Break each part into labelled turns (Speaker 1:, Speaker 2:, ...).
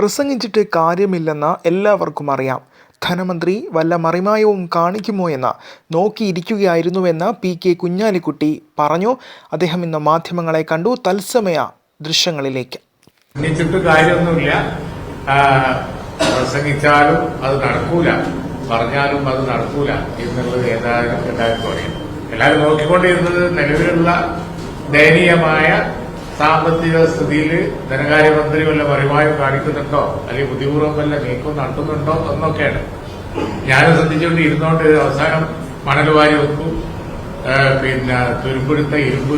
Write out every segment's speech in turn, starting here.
Speaker 1: പ്രസംഗിച്ചിട്ട് കാര്യമില്ലെന്ന് എല്ലാവർക്കും അറിയാം. ധനമന്ത്രി വല്ല മറിമായവും കാണിക്കുമോ എന്ന് നോക്കിയിരിക്കുകയായിരുന്നുവെന്ന് പി കെ കുഞ്ഞാലിക്കുട്ടി പറഞ്ഞു. അദ്ദേഹം ഇന്ന് മാധ്യമങ്ങളെ കണ്ടു. തത്സമയ ദൃശ്യങ്ങളിലേക്ക്.
Speaker 2: പ്രസംഗിച്ചിട്ട് കാര്യമൊന്നുമില്ല. പ്രസംഗിച്ചാലും അത് നടക്കൂല. പറഞ്ഞാലും അത് നടക്കൂല എന്നുള്ളത് ഏതായാലും എല്ലാവർക്കും അറിയാം. എല്ലാവരും നോക്കിക്കൊണ്ടിരുന്നത് നിലവിലുള്ള ദയനീയമായ സാമ്പത്തിക സ്ഥിതിയിൽ ധനകാര്യമന്ത്രി വല്ല പരിമായം കാണിക്കുന്നുണ്ടോ? അല്ലെങ്കിൽ ബുദ്ധിപൂർവം വല്ല നീക്കം നടത്തുന്നുണ്ടോ എന്നൊക്കെയാണ്. ഞാൻ ശ്രദ്ധിച്ചുകൊണ്ട് ഇരുന്നോണ്ട് അവസാനം മണൽ വാരി വെക്കും. പിന്നെ തുരുമ്പെടുത്ത ഇരുമ്പ്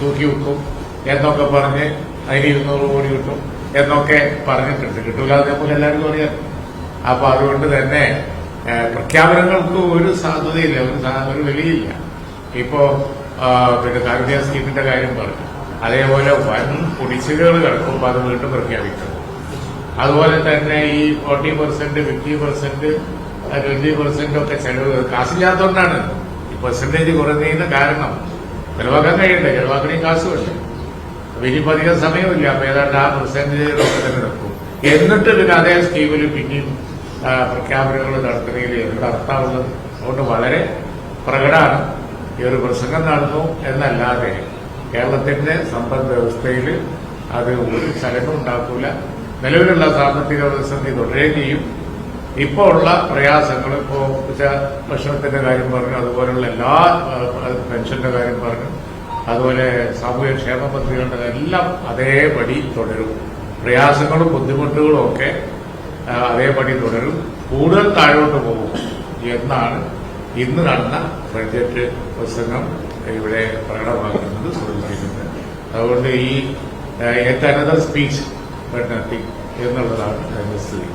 Speaker 2: തൂക്കി വെക്കും. എന്നൊക്കെ പറഞ്ഞ് അതിന് ഇരുന്നൂറ് കോടി കിട്ടും എന്നൊക്കെ പറഞ്ഞിട്ടുണ്ട്. കിട്ടൂല നമുക്ക് എല്ലാവർക്കും അറിയാം. അപ്പൊ അതുകൊണ്ട് തന്നെ പ്രഖ്യാപനങ്ങൾക്ക് ഒരു സാധ്യതയില്ല ഒരു ഒരു വിലയില്ല ഇപ്പോ പിന്നെ കാരുണ്യ സ്കീമിന്റെ കാര്യം പറഞ്ഞു. അതേപോലെ വൻ കുടിശ്ശികകൾ കിടക്കുമ്പോൾ അത് വീണ്ടും പ്രഖ്യാപിക്കണം അതുപോലെ തന്നെ ഈ forty percent fifty percent twenty percent ഒക്കെ ചെലവ് കാശില്ലാത്തതുകൊണ്ടാണ്. ഈ പെർസെന്റേജ് കുറഞ്ഞതിന് കാരണം ചെലവാക്കാൻ കഴിയണ്ടേ. ചെലവാക്കണേ കാശുമല്ലേ. അപ്പൊ ഇനിയിപ്പോ അധികം സമയമില്ല. അപ്പൊ ഏതാണ്ട് ആ പെർസെന്റേജിലൊക്കെ തന്നെ നിൽക്കും എന്നിട്ട് പിന്നെ അതേ സ്കീമിൽ പിന്നെയും പ്രഖ്യാപനങ്ങൾ നടത്തുന്നതിൽ എന്ത് അർത്ഥമുള്ളത് അതുകൊണ്ട് വളരെ പ്രകടമാണ്. ഈ ഒരു പ്രസംഗം നടന്നു എന്നല്ലാതെ കേരളത്തിന്റെ സമ്പദ് വ്യവസ്ഥയിൽ അത് ഒരു ചലനം ഉണ്ടാക്കൂല. നിലവിലുള്ള സാമ്പത്തിക പ്രതിസന്ധി തുടരുകയും ഇപ്പോൾ ഉള്ള പ്രയാസങ്ങൾ ഇപ്പോ ഭക്ഷണത്തിന്റെ കാര്യം പറഞ്ഞു അതുപോലെയുള്ള എല്ലാ പെൻഷന്റെ കാര്യം പറഞ്ഞു അതുപോലെ സാമൂഹ്യ ക്ഷേമ പദ്ധതികളുടെ എല്ലാം അതേപടി തുടരും. പ്രയാസങ്ങളും ബുദ്ധിമുട്ടുകളും ഒക്കെ അതേപടി തുടരും. കൂടുതൽ താഴോട്ട് പോകും എന്നാണ് ഇന്ന് നടന്ന ബഡ്ജറ്റ് പ്രസംഗം. ഇവിടെ പ്രകടമാക്കുന്നത് ശ്രദ്ധിക്കുന്നത് അതുകൊണ്ട് ഈ at another speech but nothing എന്നുള്ളതാണ് സ്ഥിതി.